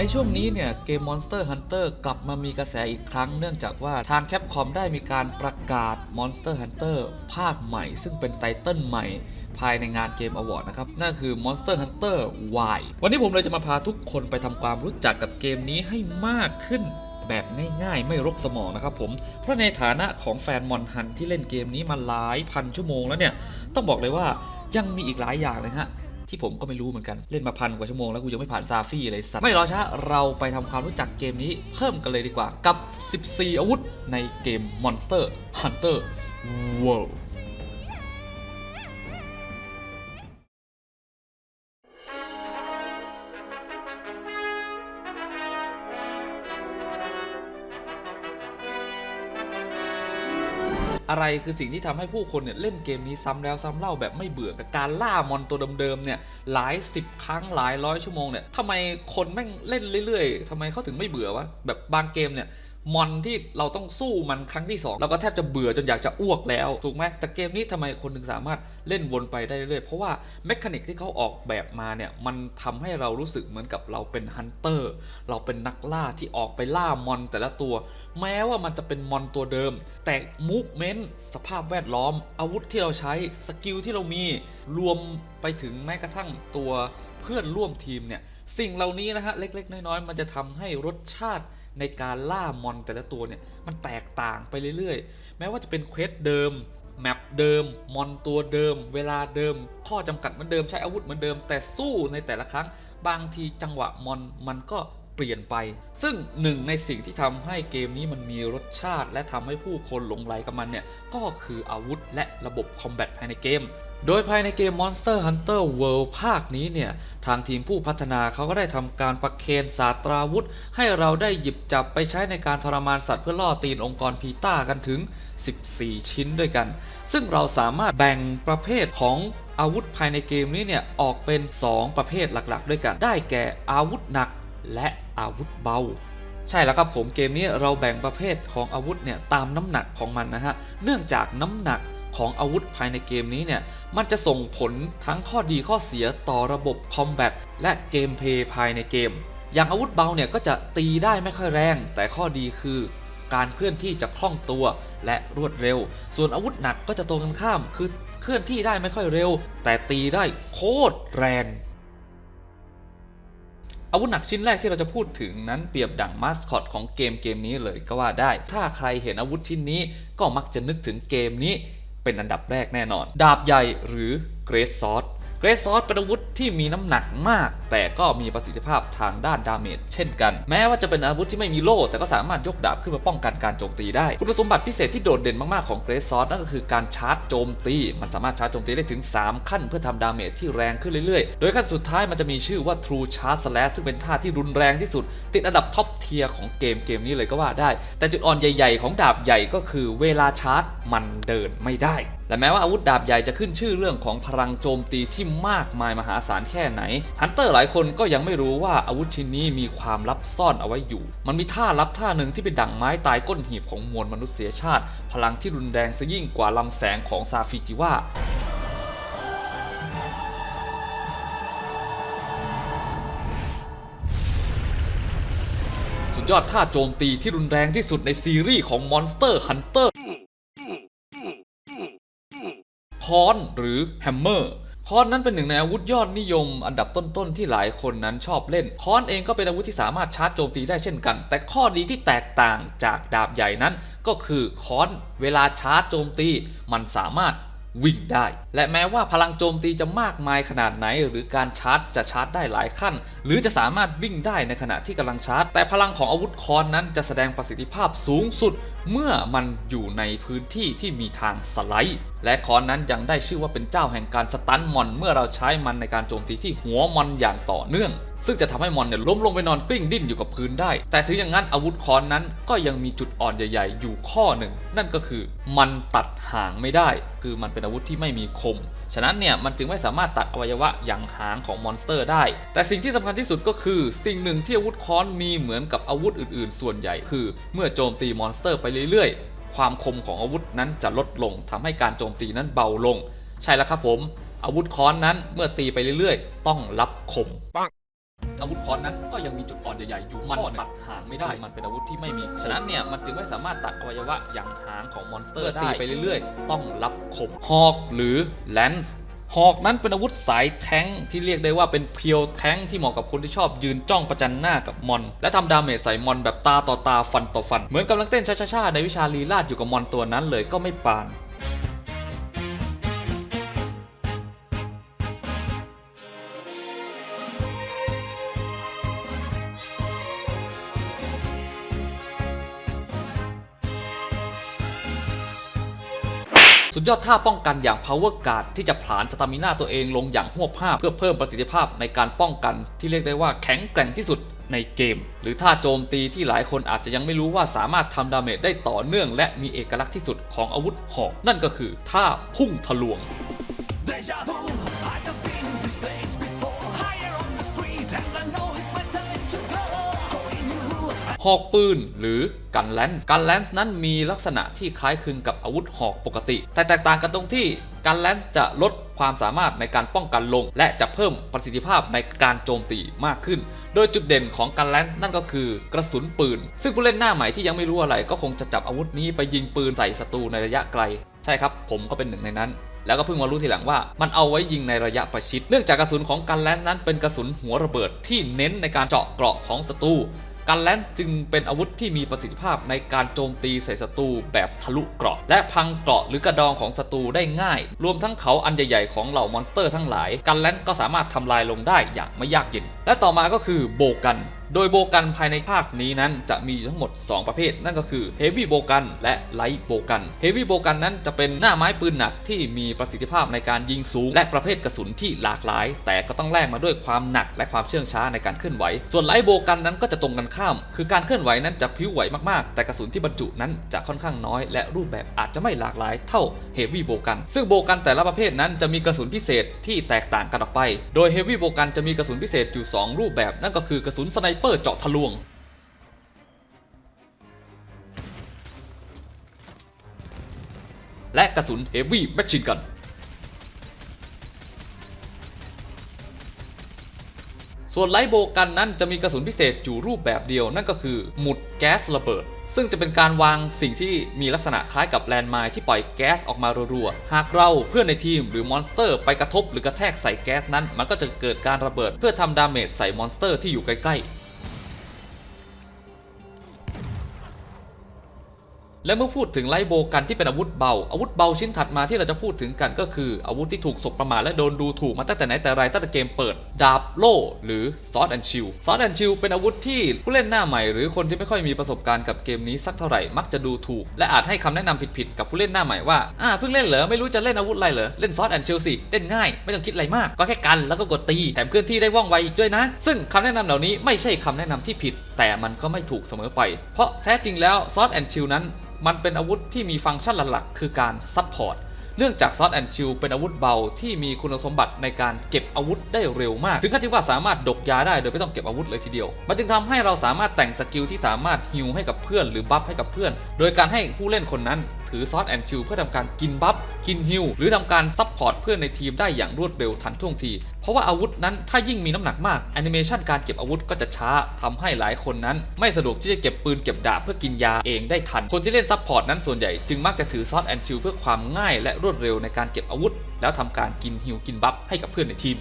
ในช่วงนี้เนี่ยเกม Monster Hunter กลับมามีกระแสอีกครั้ง เนื่องจากว่าทาง Capcom ได้มีการประกาศ Monster Hunter ภาคใหม่ ซึ่งเป็นไตเติลใหม่ภายในงานเกมอวอร์ดนะครับ นั่นคือ Monster Hunter Y วันนี้ผมเลยจะมาพาทุกคนไปทำความรู้จักกับเกมนี้ให้มากขึ้นแบบง่ายๆ ไม่รกสมองนะครับผม เพราะในฐานะของแฟนมอนฮันที่เล่นเกมนี้มาหลายพันชั่วโมงแล้วเนี่ย ต้องบอกเลยว่ายังมีอีกหลายอย่างเลยฮะ ที่ผมก็ไม่รู้เหมือนกันเล่นมาพันกว่าชั่วโมงแล้วกูยังไม่ผ่านซาฟี่เลยสัตว์ไม่รอช้าเราไปทำความรู้จักเกมนี้เพิ่มกันเลยดีกว่ากับ 14 อาวุธในเกม Monster Hunter World อะไรคือสิ่งที่ทำให้ผู้คนเนี่ยเล่นเกมนี้ซ้ำแล้วซ้ำเล่าแบบไม่เบื่อกับการล่ามอนตัวเดิมๆเนี่ยหลายสิบครั้งหลายร้อยชั่วโมงเนี่ยทำไมคนแม่งเล่นเรื่อยๆทำไมเขาถึงไม่เบื่อวะแบบบางเกมเนี่ย มอนที่เราต้องสู้มันครั้งที่สองเราก็แทบจะเบื่อจนอยากจะอ้วกแล้วถูกไหมแต่เกมนี้ทำไมคนถึงสามารถเล่นวนไปได้เรื่อยเพราะว่าแมคานิกที่เขาออกแบบมาเนี่ยมันทำให้เรารู้สึกเหมือนกับเราเป็นฮันเตอร์เราเป็นนักล่าที่ออกไปล่ามอนแต่ละตัว แม้ว่ามันจะเป็นมอนตัวเดิม แต่มูฟเมนต์สภาพแวดล้อม อาวุธที่เราใช้สกิลที่เรามีรวมไปถึงแม้กระทั่งตัวเพื่อนร่วมทีมเนี่ยสิ่งเหล่านี้นะฮะเล็กๆ น้อยๆ มันจะทำให้รสชาติ ในการล่ามอนแต่ละตัวเนี่ยมันแตกต่างไปเรื่อยๆ แม้ว่าจะเป็นเควสเดิมแมปเดิม มอนตัวเดิม เวลาเดิม ข้อจำกัดเหมือนเดิมใช้อาวุธเหมือนเดิม แต่สู้ในแต่ละครั้ง บางทีจังหวะมอนมันก็เปลี่ยนไป ซึ่งหนึ่งในสิ่งที่ทำให้เกมนี้มันมีรสชาติ และทำให้ผู้คนหลงไหลกับมันเนี่ยก็คืออาวุธและระบบคอมแบทภายในเกม โดยภายในเกม Monster Hunter World ภาคนี้เนี่ย ทางทีมผู้พัฒนาเขาก็ได้ทำการประเคนศาสตราวุธ ให้เราได้หยิบจับไปใช้ในการทรมานสัตว์เพื่อล่อตีนองค์กรพีต้ากันถึง 14 ชิ้นด้วยกัน ซึ่งเราสามารถแบ่งประเภทของอาวุธภายในเกมนี้เนี่ย ออกเป็น 2 ประเภทหลักๆ ด้วยกัน ได้แก่อาวุธหนักและอาวุธเบาใช่แล้วครับผมเกมนี้เราแบ่งประเภทของอาวุธเนี่ยตามน้ำหนักของมันนะฮะ เนื่องจากน้ำหนัก ของอาวุธภายในเกมนี้เนี่ย มันจะส่งผลทั้งข้อดีข้อเสียต่อระบบคอมแบทและเกมเพย์ภายในเกม อย่างอาวุธเบาเนี่ยก็จะตีได้ไม่ค่อยแรง แต่ข้อดีคือการเคลื่อนที่จะคล่องตัวและรวดเร็ว ส่วนอาวุธหนักก็จะตรงกันข้าม คือเคลื่อนที่ได้ไม่ค่อยเร็ว แต่ตีได้โคตรแรงอาวุธหนักชิ้นแรกที่เราจะพูดถึงนั้นเปรียบดั่งมาสคอตของเกมเกมนี้เลยก็ว่าได้ ถ้าใครเห็นอาวุธชิ้นนี้ก็มักจะนึกถึงเกมนี้ เป็นอันดับแรกแน่นอน ดาบใหญ่หรือ เกรซซอสเกรซซอสเป็นอาวุธที่มีน้ำหนักมาก แต่ก็มีประสิทธิภาพทางด้านดาเมจเช่นกัน แม้ว่าจะเป็นอาวุธที่ไม่มีโล่ แต่ก็สามารถยกดาบขึ้นมาป้องกันการโจมตีได้ คุณสมบัติพิเศษที่โดดเด่นมาก ๆ ของเกรซซอสนั่นก็คือการชาร์จโจมตี มันสามารถชาร์จโจมตีได้ถึง 3 ขั้นเพื่อทำดาเมจที่แรงขึ้นเรื่อย ๆ โดยขั้นสุดท้ายมันจะมีชื่อว่า True Charge Slash ซึ่งเป็นท่าที่รุนแรงที่สุด ติดอันดับท็อปเทียร์ของเกมเกมนี้เลยก็ว่าได้ แต่จุดอ่อนใหญ่ ๆ ของดาบใหญ่ก็คือเวลาชาร์จมันเดินไม่ได้ และแม้ว่าอาวุธดาบใหญ่จะขึ้นชื่อเรื่องของพลังโจมตีที่มากมายมหาศาลแค่ไหนฮันเตอร์หลายคนก็ยังไม่รู้ว่าอาวุธชิ้นนี้มีความลับซ่อนเอาไว้อยู่ มันมีท่าลับท่าหนึ่งที่เป็นดั่งไม้ตายก้นหีบของมวลมนุษยชาติ พลังที่รุนแรงซะยิ่งกว่าลำแสงของซาฟิจิวะสุดยอดท่าโจมตีที่รุนแรงที่สุดในซีรีส์ของ Monster Hunter ค้อนหรือแฮมเมอร์ค้อนนั้นเป็นหนึ่งในอาวุธยอดนิยม อันดับต้นๆที่หลายคนนั้นชอบเล่น ค้อนเองก็เป็นอาวุธที่สามารถชาร์จโจมตีได้เช่นกัน แต่ข้อดีที่แตกต่างจากดาบใหญ่นั้น ก็คือค้อนเวลาชาร์จโจมตี มันสามารถ วิ่งได้ และแม้ว่าพลังโจมตีจะมากมายขนาดไหน หรือการชาร์จจะชาร์จได้หลายขั้น หรือจะสามารถวิ่งได้ในขณะที่กำลังชาร์จ แต่พลังของอาวุธค้อนนั้นจะแสดงประสิทธิภาพสูงสุด เมื่อมันอยู่ในพื้นที่ที่มีทางสไลด์และค้อนนั้นยังได้ชื่อว่าเป็นเจ้าแห่งการสตันมอน เมื่อเราใช้มันในการโจมตีที่หัวมอนอย่างต่อเนื่อง ซึ่งจะทำให้มอนเนี่ยล้มลงไปนอนกลิ้งดิ้นอยู่กับพื้นได้ แต่ถึงอย่างนั้นอาวุธค้อนนั้นก็ยังมีจุดอ่อนใหญ่ ๆ อยู่ข้อหนึ่ง นั่นก็คือมันตัดหางไม่ได้ คือมันเป็นอาวุธที่ไม่มีคม ฉะนั้นเนี่ยมันจึงไม่สามารถตัดอวัยวะอย่างหางของมอนสเตอร์ได้ แต่สิ่งที่สำคัญที่สุดก็คือ สิ่งหนึ่งที่อาวุธค้อนมีเหมือนกับอาวุธอื่น ๆ ส่วนใหญ่ คือ เมื่อโจมตีมอนสเตอร์ไปเรื่อยๆ ความคมของอาวุธนั้นจะลดลงทำให้การโจมตีนั้นเบาลง ใช่แล้วครับผม อาวุธค้อนนั้นเมื่อตีไปเรื่อยๆ ต้องรับคม อาวุธค้อนนั้นก็ยังมีจุดอ่อนใหญ่ๆอยู่มันตัดหางไม่ได้มันเป็นอาวุธที่ไม่มี ฉะนั้นเนี่ยมันจึงไม่สามารถตัดอวัยวะอย่างหางของมอนสเตอร์ได้ไปเรื่อยๆ ต้องรับคมฮอกหรือแลนส์หอกนั้นเป็นอาวุธสายแท้งที่เรียกได้ว่าเป็นเพียวแท้งที่เหมาะกับคนที่ชอบยืนจ้องประจันหน้ากับมอน และทำดาเมจใส่มอนแบบตาต่อตาฟันต่อฟัน เหมือนกำลังเต้นช้าๆในวิชาลีลาดอยู่กับมอนตัวนั้นเลยก็ไม่ปาน สุดยอดท่าป้องกันอย่าง power guard ที่จะผลานสตามิน่าตัวเองลงอย่างหัวภาพเพื่อเพิ่มประสิทธิภาพในการป้องกัน ที่เรียกได้ว่าแข็งแกร่งที่สุดในเกม หรือท่าโจมตีที่หลายคนอาจจะยังไม่รู้ว่าสามารถทำดาเมจได้ต่อเนื่องและมีเอกลักษณ์ที่สุดของอาวุธหอกนั่นก็คือท่าพุ่งทะลวง หอกปืนหรือกันแลนส์กันแลนส์นั้นมีลักษณะที่คล้ายคลึงกับอาวุธหอกปกติ แต่แตกต่างกันตรงที่กันแลนส์จะลดความสามารถในการป้องกันลง และจะเพิ่มประสิทธิภาพในการโจมตีมากขึ้น โดยจุดเด่นของกันแลนส์นั่นก็คือกระสุนปืน ซึ่งผู้เล่นหน้าใหม่ที่ยังไม่รู้อะไรก็คงจะจับอาวุธนี้ไปยิงปืนใส่ศัตรูในระยะไกล ใช่ครับ ผมก็เป็นหนึ่งในนั้นแล้วก็เพิ่งมารู้ทีหลังว่ามันเอาไว้ยิงในระยะประชิด เนื่องจากกระสุนของกันแลนส์นั้นเป็นกระสุนหัวระเบิดที่เน้นในการเจาะเกราะของศัตรู กันแลนส์จึงเป็นอาวุธที่มีประสิทธิภาพในการโจมตีใส่ศัตรูแบบทะลุเกราะ และพังเกราะหรือกระดองของศัตรูได้ง่าย รวมทั้งเขาอันใหญ่ๆของเหล่ามอนสเตอร์ทั้งหลายกันแลนส์ก็สามารถทำลายลงได้อย่างไม่ยากเย็น และต่อมาก็คือโบกัน โดยโบกันภายในภาคนี้นั้นจะมีทั้งหมด 2 ประเภท นั่นก็คือเฮฟวี่โบกันและไลท์โบกันเฮฟวี่โบกันนั้นจะเป็นหน้าไม้ปืนหนักที่มีประสิทธิภาพในการยิงสูง และประเภทกระสุนที่หลากหลาย แต่ก็ต้องแลกมาด้วยความหนักและความเชื่องช้าในการเคลื่อนไหว ส่วนไลท์โบกันนั้นก็จะตรงกันข้าม คือการเคลื่อนไหวนั้นจะพิ้วไหวมากๆ แต่กระสุนที่บรรจุนั้นจะค่อนข้างน้อย และรูปแบบอาจจะไม่หลากหลายเท่าเฮฟวี่โบกันซึ่งโบกันแต่ละประเภทนั้นจะมีกระสุนพิเศษที่แตกต่างกันออกไป โดยเฮฟวี่โบกันจะมีกระสุนพิเศษอยู่สองรูปแบบ นั่นก็คือกระสุนสไนเปอร์เจาะทะลวง และกระสุน Heavy Machine Gun ส่วนไลโบกันนั้นจะมีกระสุนพิเศษอยู่รูปแบบเดียวนั่นก็คือหมุดแก๊สระเบิดซึ่งจะเป็นการวางสิ่งที่มีลักษณะคล้ายกับแลนด์ไมน์ที่ปล่อยแก๊สออกมารัวๆ หากเราเพื่อนในทีมหรือมอนสเตอร์ไปกระทบหรือ กระแทกใส่แก๊สนั้น มันก็จะเกิดการระเบิดเพื่อทำดาเมจใส่มอนสเตอร์ที่อยู่ใกล้ๆ และเมื่อพูดถึงไลโบกันที่เป็นอาวุธเบา อาวุธเบาชิ้นถัดมาที่เราจะพูดถึงกันก็คืออาวุธที่ถูกสบประมาทและโดนดูถูกมาตั้งแต่ไหนแต่ไรตั้งแต่เกมเปิด ดาบโล่หรือซอสแอนชิลซอสแอนชิลเป็นอาวุธที่ผู้เล่นหน้าใหม่ หรือคนที่ไม่ค่อยมีประสบการณ์กับเกมนี้สักเท่าไหร่มักจะดูถูก และอาจให้คำแนะนำผิดๆกับผู้เล่นหน้าใหม่ว่าอ่าเพิ่งเล่นเหรอไม่รู้จะเล่นอาวุธอะไรเหรอเล่นซอสแอนชิลสิเล่นง่ายไม่ต้องคิดอะไรมากก็แค่กันแล้วก็กดตีแถมเคลื่อนที่ได้ว่องไวอีกด้วยนะ ซึ่งคำแนะนำเหล่านี้ไม่ใช่คำแนะนำที่ผิด แต่มันก็ไม่ถูกเสมอไป เพราะแท้จริงแล้วซอสแอนชิลนั้นมันเป็นอาวุธที่มีฟังก์ชันหลักๆ คือการซับพอร์ตเนื่องจากซอสแอนชิลเป็นอาวุธเบาที่มีคุณสมบัติในการเก็บอาวุธได้เร็วมาก ถึงขั้นที่ว่าสามารถดกยาได้โดยไม่ต้องเก็บอาวุธเลยทีเดียว มันจึงทำให้เราสามารถแต่งสกิลที่สามารถฮิลให้กับเพื่อนหรือบัฟให้กับเพื่อน โดยการให้ผู้เล่นคนนั้นถือซอสแอนชิลเพื่อทำการกินบัฟกินฮิลหรือทำการซับพอร์ตเพื่อนในทีมได้อย่างรวดเร็วทันท่วงที ราะว่าอาวุธนั้นถ้ายิ่งมีน้ำหนักมากแอนิเมชันการเก็บอาวุธก็จะช้าทำให้หลายคนนั้น ไม่สะดวกที่จะเก็บปืนเก็บดาบเพื่อกินยาเองได้ทัน คนที่เล่นซับพอร์ตนั้นส่วนใหญ่จึงมักจะถือซอสแอนชิลเพื่อความง่ายและรวดเร็วในการเก็บอาวุธ แล้วทำการกินฮิวกินบัฟให้กับเพื่อนในทีม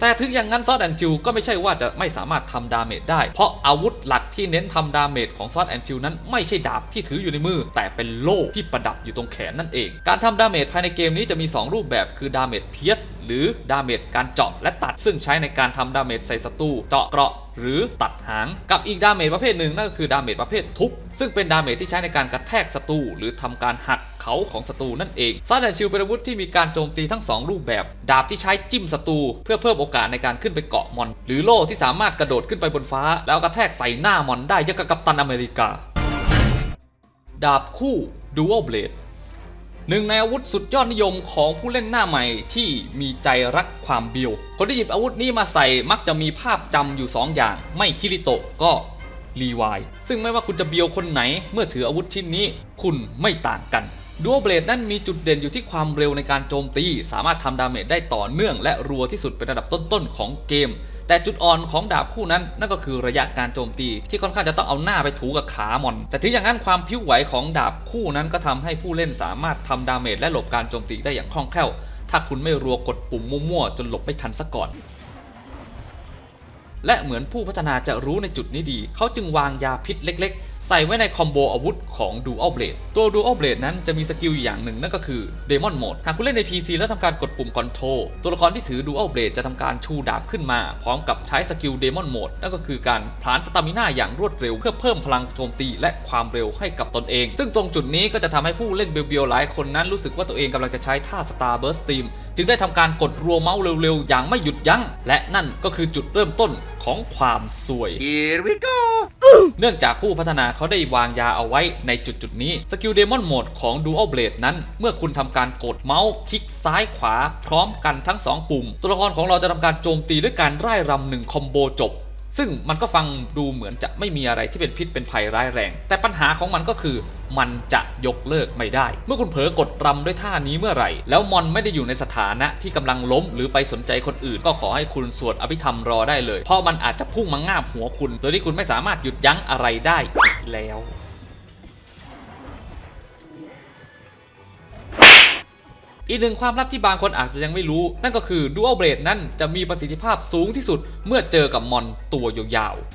แต่ถึงอย่างนั้นซอสแอนจิลก็ไม่ใช่ว่าจะไม่สามารถทำดาเมจได้ เพราะอาวุธหลักที่เน้นทำดาเมจของซอสแอนจิลนั้นไม่ใช่ดาบที่ถืออยู่ในมือ แต่เป็นโล่ที่ประดับอยู่ตรงแขนนั่นเอง การทำดาเมจภายในเกมนี้จะมี 2 รูปแบบคือดาเมจเพียสหรือดาเมจการเจาะและตัดซึ่งใช้ในการทำดาเมจใส่ศัตรูเจาะเกราะ หรือตัดหางกับอีกดาเมจประเภทหนึ่งนั่นก็คือดาเมจประเภททุบซึ่งเป็นดาเมจที่ใช้ในการกระแทกศัตรูหรือทำการหักเขาของศัตรูนั่นเองซาดแอนชิลเป็นอาวุธที่มีการโจมตีทั้ง 2 รูปแบบ ดาบที่ใช้จิ้มศัตรูเพื่อเพิ่มโอกาสในการขึ้นไปเกาะมอน หรือโล่ที่สามารถกระโดดขึ้นไปบนฟ้า แล้วกระแทกใส่หน้ามอนได้ยังกับกัปตันอเมริกา ดาบคู่ Dual Blade หนึ่งในอาวุธสุดยอดนิยมของผู้เล่นหน้าใหม่ที่มีใจรักความเบียวคนที่หยิบอาวุธนี้มาใส่มักจะมีภาพจำอยู่ 2 อย่าง ไม่คิริโตะก็รีวายซึ่งไม่ว่าคุณจะเบียวคนไหนเมื่อถืออาวุธชิ้นนี้ คุณไม่ต่างกัน ดูอัเบลดนั้นมีจุดเด่นอยู่ที่ความเร็วในการโจมตี สามารถทำดาเมจได้ต่อเนื่องและรัวที่สุดเป็นระดับต้นๆของเกม แต่จุดอ่อนของดาบคู่นั้น นั่นก็คือระยะการโจมตี ที่ค่อนข้างจะต้องเอาหน้าไปถูกับขามอน แต่ถึงอย่างนั้นความพิ้วไหวของดาบคู่นั้นก็ทำให้ผู้เล่นสามารถทำดาเมจและหลบการโจมตีได้อย่างคล่องแคล่ว ถ้าคุณไม่รัวกดปุ่มมั่วๆจนหลบไม่ทันซะก่อนและเหมือนผู้พัฒนาจะรู้ในจุดนี้ดี เขาจึงวางยาพิษเล็กๆใส่ไว้ในคอมโบอาวุธของ Dual Blade ตัว Dual Blade นั้นจะมีสกิลอย่างหนึ่งนั่นก็คือ Demon Mode หากคุณเล่นใน PC แล้วทำการกดปุ่ม Control ตัวละครที่ถือ Dual Blade จะทำการชูดาบขึ้นมา พร้อมกับใช้สกิล Demon Mode นั่นก็คือการผลานสตามิน่าอย่างรวดเร็วเพื่อเพิ่มพลังโจมตีและความเร็วให้กับตนเอง ซึ่งตรงจุดนี้ก็จะทำให้ผู้เล่นเบียวๆหลายคนนั้นรู้สึกว่าตัวเองกำลังจะใช้ท่า Star Burst Steam จึงได้ทำการกดรัวเมาส์เร็วๆอย่างไม่หยุดยัง้งและนั่นก็คือจุดเริ่มต้น ของความสวย Here we go เนื่องจากผู้พัฒนาเขาได้วางยาเอาไว้ในจุดจุดๆนี้ สกิลเดมอนโหมดของ Dual Blade นั้น เมื่อคุณทำการกดเมาส์คลิกซ้ายขวาพร้อมกันทั้ง 2 ปุ่ม ตัวละครของเราจะทำการโจมตีด้วยการร่ายรำหนึ่งคอมโบจบ ซึ่งมันก็ฟังดูเหมือนจะไม่มีอะไรที่เป็นพิษเป็นภัยร้ายแรง แต่ปัญหาของมันก็คือ มันจะยกเลิกไม่ได้ เมื่อคุณเผลอกดรำด้วยท่านี้เมื่อไหร่ แล้วมอนไม่ได้อยู่ในสถานะที่กำลังล้ม หรือไปสนใจคนอื่น ก็ขอให้คุณสวดอภิธรรมรอได้เลย เพราะมันอาจจะพุ่งมางาบหัวคุณ โดยที่คุณไม่สามารถหยุดยั้งอะไรได้อีกแล้ว อีกหนึ่งความลับที่บางคนอาจจะยังไม่รู้ นั่นก็คือ Dual Blade นั้นจะมีประสิทธิภาพสูงที่สุดเมื่อเจอกับมอนตัวยาวๆ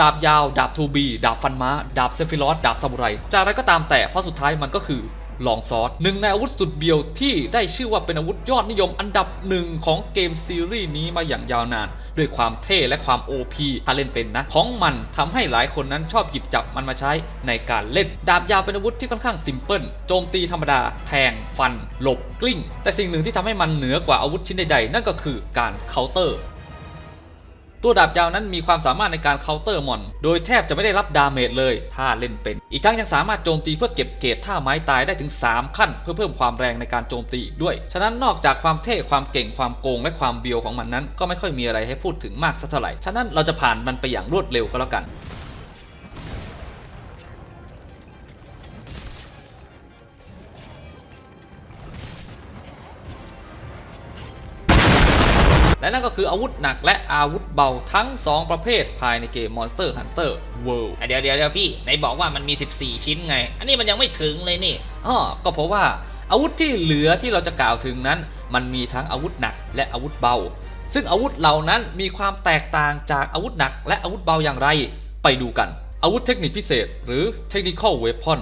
ดาบยาว ดาบทูบี ดาบฟันม้า ดาบเซฟิลอส ดาบซามูไรจะอะไรก็ตามแต่เพราะสุดท้ายมันก็คือ ลองซอสหนึ่งในอาวุธสุดเบียวที่ได้ชื่อว่าเป็นอาวุธยอดนิยมอันดับหนึ่งของเกมซีรีส์นี้มาอย่างยาวนาน ด้วยความเท่และความ OP ถ้าเล่นเป็นนะ ของมันทำให้หลายคนนั้นชอบหยิบจับมันมาใช้ในการเล่น ดาบยาวเป็นอาวุธที่ค่อนข้างซิมเพิลโจมตีธรรมดา แทง ฟัน หลบ กลิ้ง แต่สิ่งหนึ่งที่ทำให้มันเหนือกว่าอาวุธชิ้นใดๆ นั่นก็คือการเคาน์เตอร์ ตัวดาบยาวนั้นมีความสามารถในการเคาน์เตอร์มอน โดยแทบจะไม่ได้รับดาเมจเลย ถ้าเล่นเป็น อีกทั้งยังสามารถโจมตีเพื่อเก็บเกรดท่าไม้ตายได้ถึง 3 ขั้น เพื่อเพิ่มความแรงในการโจมตีอีกด้วย ฉะนั้นนอกจากความเท่ความเก่งความโกงและความเบียวของมันนั้น ก็ไม่ค่อยมีอะไรให้พูดถึงมากสักเท่าไหร่ ฉะนั้นเราจะผ่านมันไปอย่างรวดเร็วก็แล้วกัน และนั่นก็คืออาวุธหนักและอาวุธเบาทั้ง 2 ประเภทภายในเกม Monster Hunter World เดี๋ยวเดี๋ยวเดี๋ยวพี่ไหนบอกว่ามันมี 14 ชิ้นไง อันนี้มันยังไม่ถึงเลยนี่อ้อก็เพราะว่าอาวุธที่เหลือที่เราจะกล่าวถึงนั้น มันมีทั้งอาวุธหนักและอาวุธเบา ซึ่งอาวุธเหล่านั้นมีความแตกต่างจากอาวุธหนักและอาวุธเบาอย่างไร ไปดูกัน อาวุธเทคนิคพิเศษ หรือ Technical Weapon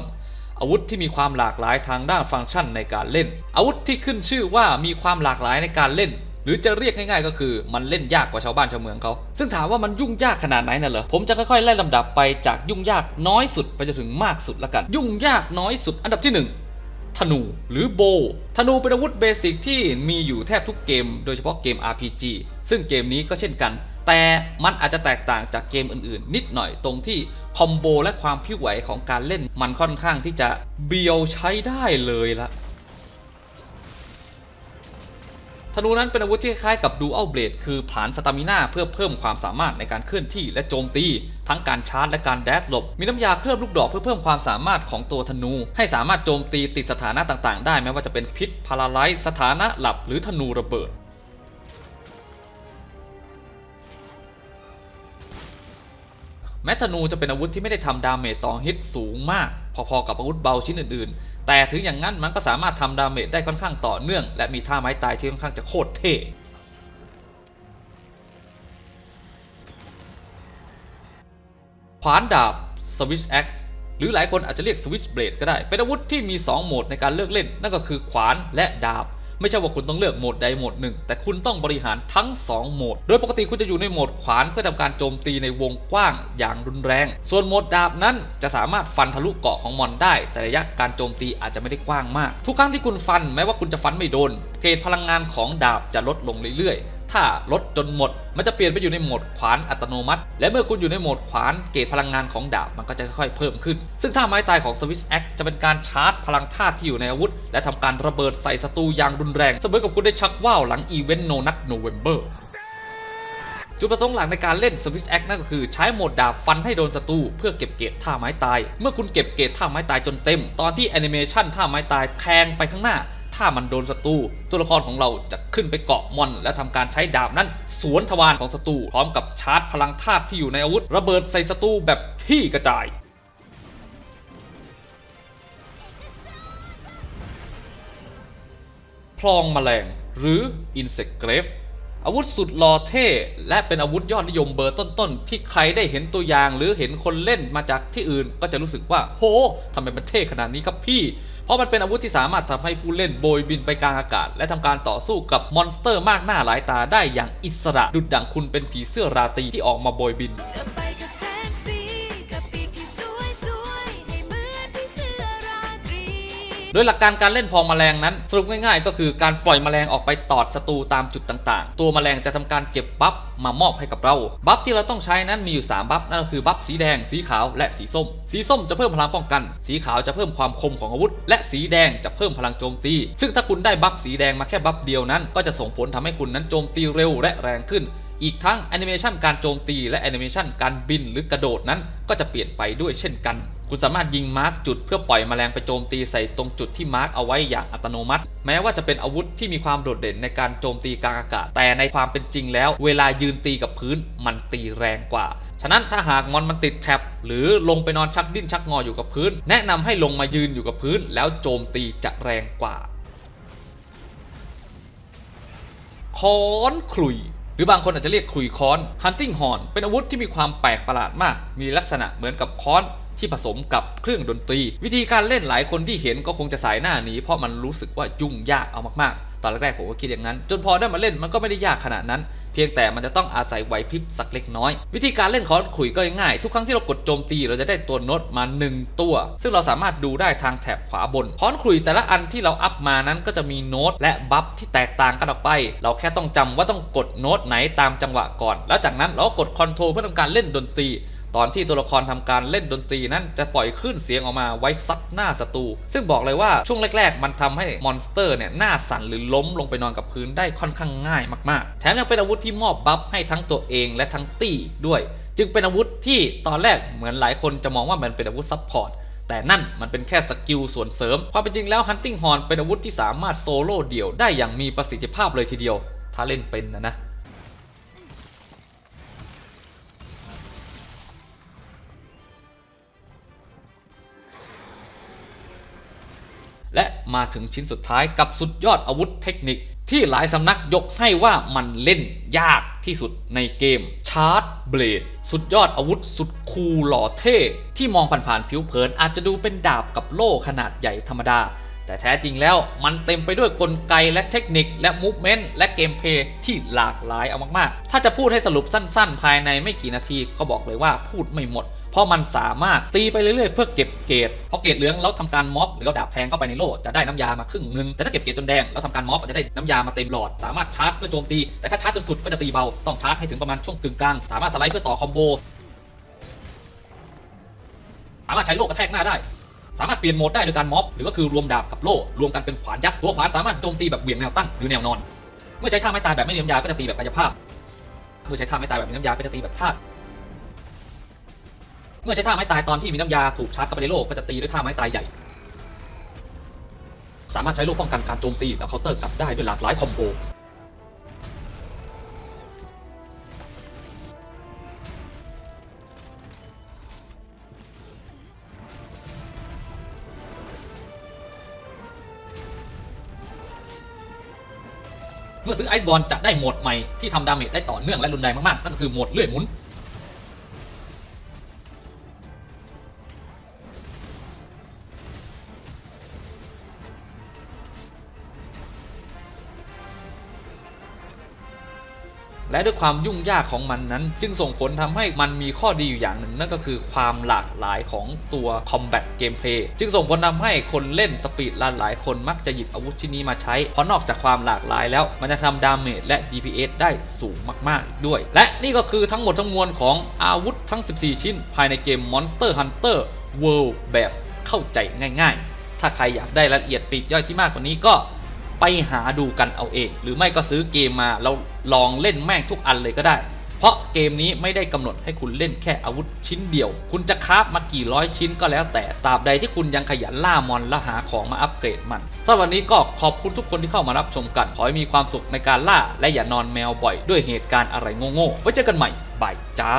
อาวุธที่มีความหลากหลายทางด้านฟังก์ชันในการเล่น อาวุธที่ขึ้นชื่อว่ามีความหลากหลายในการเล่น หรือจะเรียกง่ายๆ ก็คือมันเล่นยากกว่าชาวบ้านชาวเมืองเขาซึ่งถามว่ามันยุ่งยากขนาดไหนน่ะเหรอผมจะค่อยๆไล่ลำดับไปจากยุ่งยากน้อยสุดไปจนถึงมากสุดละกัน ยุ่งยากน้อยสุด อันดับที่หนึ่งธนูหรือโบ ธนูเป็นอาวุธเบสิกที่มีอยู่แทบทุกเกม โดยเฉพาะเกม RPG ซึ่งเกมนี้ก็เช่นกัน แต่มันอาจจะแตกต่างจากเกมอื่นๆ นิดหน่อยตรงที่คอมโบและความพิ้วไหวของการเล่น มันค่อนข้างที่จะเบียวใช้ได้เลยละ ธนูนั้นเป็นอาวุธที่คล้ายกับ Dual Blade คือผลานสตามิน่าเพื่อเพิ่มความสามารถในการเคลื่อนที่และโจมตี ทั้งการชาร์จและการแดชหลบ มีน้ำยาเคลือบลูกดอกเพื่อเพิ่มความสามารถของตัวธนู ให้สามารถโจมตีติดสถานะต่างๆ ได้แม้ว่าจะเป็นพิษพาราไลซ์สถานะหลับหรือธนูระเบิดแม้ธนูจะเป็นอาวุธที่ไม่ได้ทำดาเมจต่อฮิตสูงมาก พอๆกับอาวุธเบาชิ้นอื่นๆ แต่ถึงอย่างนั้นมันก็สามารถทำดาเมจได้ค่อนข้างต่อเนื่อง และมีท่าไม้ตายที่ค่อนข้างจะโคตรเท่ขวานดาบ Switch Axe หรือหลายคนอาจจะเรียก Switch Blade ก็ได้ เป็นอาวุธที่มี 2 โหมดในการเลือกเล่น นั่นก็คือขวานและดาบ ไม่ใช่ว่าคุณต้องเลือกโหมดใดโหมดหนึ่ง แต่คุณต้องบริหารทั้ง 2 โหมด โดยปกติคุณจะอยู่ในโหมดขวานเพื่อทำการโจมตีในวงกว้างอย่างรุนแรง ส่วนโหมดดาบนั้นจะสามารถฟันทะลุเกาะของมอนได้ แต่ระยะการโจมตีอาจจะไม่ได้กว้างมาก ทุกครั้งที่คุณฟันแม้ว่าคุณจะฟันไม่โดน เกรดพลังงานของดาบจะลดลงเรื่อยๆ ถ้าลดจนหมด มันจะเปลี่ยนไปอยู่ในโหมดขวานอัตโนมัติ และเมื่อคุณอยู่ในโหมดขวานเกรดพลังงานของดาบมันก็จะค่อยๆเพิ่มขึ้น ซึ่งท่าไม้ตายของ Switch Axe จะเป็นการชาร์จพลังธาตุที่อยู่ในอาวุธ และทำการระเบิดใส่ศัตรูอย่างรุนแรง เสมอกับคุณได้ชักว่าวหลังอีเวนต์โนนัทโนเวมเบอร์จุดประสงค์หลักในการเล่น Switch Axe นั่นก็คือใช้โหมดดาบฟันให้โดนศัตรูเพื่อเก็บเกรดท่าไม้ตาย เมื่อคุณเก็บเกรดท่าไม้ตายจนเต็ม ตอนที่แอนิเมชันท่าไม้ตายแทงไปข้างหน้า ถ้ามันโดนศัตรูตัวละครของเราจะขึ้นไปเกาะมอน และทำการใช้ดาบนั้น สวนทวารของศัตรูพร้อมกับชาร์จพลังธาตุที่อยู่ในอาวุธ ระเบิดใส่ศัตรูแบบที่กระจายพลองแมลงหรือ Insect Grave อาวุธสุดหล่อเท่ และเป็นอาวุธยอดนิยมเบอร์ต้นๆ ที่ใครได้เห็นตัวอย่างหรือเห็นคนเล่นมาจากที่อื่น ก็จะรู้สึกว่าโหทำไมมันเท่ขนาดนี้ครับพี่ เพราะมันเป็นอาวุธที่สามารถทำให้ผู้เล่นโบยบินไปกลางอากาศ และทำการต่อสู้กับมอนสเตอร์มากหน้าหลายตาได้อย่างอิสระดุดดังคุณเป็นผีเสื้อราตรีที่ออกมาโบยบิน โดยหลักการการเล่นพองแมลงนั้นสรุปง่ายๆ ก็คือการปล่อยแมลงออกไปตอดศัตรูตามจุดต่างๆ ตัวแมลงจะทำการเก็บบัฟมามอบให้กับเราบัฟที่เราต้องใช้นั้นมีอยู่ 3 บัฟนั่นก็คือบัฟสีแดง สีขาวและสีส้ม สีส้มจะเพิ่มพลังป้องกัน สีขาวจะเพิ่มความคมของอาวุธ และสีแดงจะเพิ่มพลังโจมตี ซึ่งถ้าคุณได้บัฟสีแดงมาแค่บัฟเดียวนั้น ก็จะส่งผลทำให้คุณนั้นโจมตีเร็วและแรงขึ้น อีกทั้งแอนิเมชันการโจมตีและแอนิเมชันการบินหรือกระโดดนั้นก็จะเปลี่ยนไปด้วยเช่นกัน คุณสามารถยิงมาร์กจุดเพื่อปล่อยแมลงไปโจมตีใส่ตรงจุดที่มาร์กเอาไว้อย่างอัตโนมัติ แม้ว่าจะเป็นอาวุธที่มีความโดดเด่นในการโจมตีกลางอากาศ แต่ในความเป็นจริงแล้ว เวลายืนตีกับพื้นมันตีแรงกว่า ฉะนั้นถ้าหากมอนมันติดแท็บหรือลงไปนอนชักดิ้นชักงออยู่กับพื้น แนะนำให้ลงมายืนอยู่กับพื้น แล้วโจมตีจะแรงกว่าค้อนขลุย รือบางคนอาจจะเรียกขุยค้อน hunting horn เป็นอาวุธที่มีความแปลกประหลาดมาก มีลักษณะเหมือนกับค้อนที่ผสมกับเครื่องดนตรี วิธีการเล่นหลายคนที่เห็นก็คงจะสายหน้าหนี้ เพราะมันรู้สึกว่ายุ่งยากเอามากๆ ตอนแรกๆผมก็คิดอย่างนั้น จนพอได้มาเล่นมันก็ไม่ได้ยากขนาดนั้น เพียงแต่มันจะต้องอาศัยไหวพริบสักเล็กน้อย วิธีการเล่นค้อนขลุยก็ง่ายทุกครั้งที่เรากดโจมตีเราจะได้ตัวโน้ตมา 1 ตัว ซึ่งเราสามารถดูได้ทางแถบขวาบนค้อนขลุยแต่ละอันที่เราอัพมานั้นก็จะมีโน้ตและบัฟที่แตกต่างกันออกไป เราแค่ต้องจำว่าต้องกดโน้ตไหนตามจังหวะก่อน แล้วจากนั้นเราก็กดคอนโทรลเพื่อทำการเล่นดนตรี ตอนที่ตัวละครทำการเล่นดนตรีนั้นจะปล่อยคลื่นเสียงออกมาไว้ซัดหน้าศัตรู ซึ่งบอกเลยว่าช่วงแรก ๆ มันทำให้มอนสเตอร์เนี่ยหน้าสั่นหรือล้มลงไปนอนกับพื้นได้ค่อนข้างง่ายมากๆ แถมยังเป็นอาวุธที่มอบบัฟให้ทั้งตัวเองและทั้งตี้ด้วย จึงเป็นอาวุธที่ตอนแรกเหมือนหลายคนจะมองว่ามันเป็นอาวุธซับพอร์ตแต่นั่นมันเป็นแค่สกิลส่วนเสริม ความเป็นจริงแล้ว Hunting Horn เป็นอาวุธที่สามารถโซโล่เดี่ยวได้อย่างมีประสิทธิภาพเลยทีเดียว ถ้าเล่นเป็นนะนะ และมาถึงชิ้นสุดท้ายกับสุดยอดอาวุธเทคนิค ที่หลายสำนักยกให้ว่ามันเล่นยากที่สุดในเกมชาร์ b เบลดสุดยอดอาวุธสุดคูลหล่อเท่ ที่มองผ่านๆผิวเผินอาจจะดูเป็นดาบกับโล่ขนาดใหญ่ธรรมดา แต่แท้จริงแล้วมันเต็มไปด้วยกลไกและเทคนิคและมูฟเมนต์และเกมเพย์ที่หลากหลายเอามากๆ ถ้าจะพูดให้สรุปสั้นๆ ภายในไม่กี่นาทีก็บอกเลยว่าพูดไม่หมด เพราะมันสามารถตีไปเรื่อยๆเพื่อเก็บเกรดพอเกรดเหลืองแล้วทำการม็อบหรือเราดาบแทงเข้าไปในโล่จะได้น้ำยามาครึ่งหนึงแต่ถ้าเก็บเกรดจนแดงแล้วทำการม็อบจะได้น้ำยามาเต็มหลอด สามารถชาร์จเพื่อโจมตี แต่ถ้าชาร์จจนสุดก็จะตีเบาต้องชาร์จให้ถึงประมาณช่วงกึ่งกลางสามารถสไลด์เพื่อต่อคอมโบสามารถใช้โล่กระแทกหน้าได้สามารถเปลี่ยนโหมดได้โดยการม็อบหรือก็คือรวมดาบกับโล่รวมกันเป็นขวานยักษ์ตัวขวานสามารถโจมตีแบบเหวี่ยงแนวตั้งหรือแนวนอน เมื่อใช้ท่าไม้ตายแบบไม่มีน้ำยาก็จะตีแบบกายภาพ เมื่อใช้ท่าไม้ตายแบบมีน้ำยาก็จะตีแบบธาตุ เมื่อใช้ท่าไม้ตายตอนที่มีน้ำยาถูกชาร์จเข้าไปในโลกก็จะตีด้วยท่าไม้ตายใหญ่ สามารถใช้โลกป้องกันการโจมตีและเคาน์เตอร์กลับได้ด้วยหลากหลายคอมโบเมื่อซื้อไอซ์บอลจะได้โหมดใหม่ที่ทำดาเมจได้ต่อเนื่องและรุนแรงมากๆ นั่นก็คือโหมดเลื่อยหมุน และด้วยความยุ่งยากของมันนั้น จึงส่งผลทำให้มันมีข้อดีอยู่อย่างหนึ่ง นั่นก็คือความหลากหลายของตัว Combat Gameplay จึงส่งผลทำให้คนเล่นสปีดรันหลายคนมักจะหยิบอาวุธชิ้นนี้มาใช้ เพราะนอกจากความหลากหลายแล้วมันจะทำดาเมจและ DPS ได้สูงมากๆอีกด้วย และนี่ก็คือทั้งหมดทั้งมวลของอาวุธทั้ง 14 ชิ้น ภายในเกม Monster Hunter World แบบเข้าใจง่าย ๆ ถ้าใครอยากได้รายละเอียดปีกย่อยที่มากกว่านี้ก็ ไปหาดูกันเอาเอง หรือไม่ก็ซื้อเกมมาแล้วลองเล่นแม่งทุกอันเลยก็ได้ เพราะเกมนี้ไม่ได้กำหนดให้คุณเล่นแค่อาวุธชิ้นเดียว คุณจะคราฟมากี่ร้อยชิ้นก็แล้วแต่ตราบใดที่คุณยังขยันล่ามอนและหาของมาอัปเกรดมันสำหรับวันนี้ก็ขอบคุณทุกคนที่เข้ามารับชมกัน ขอให้มีความสุขในการล่า และอย่านอนแมวบ่อยด้วยเหตุการณ์อะไรโง่ๆไว้เจอกันใหม่บายจ้า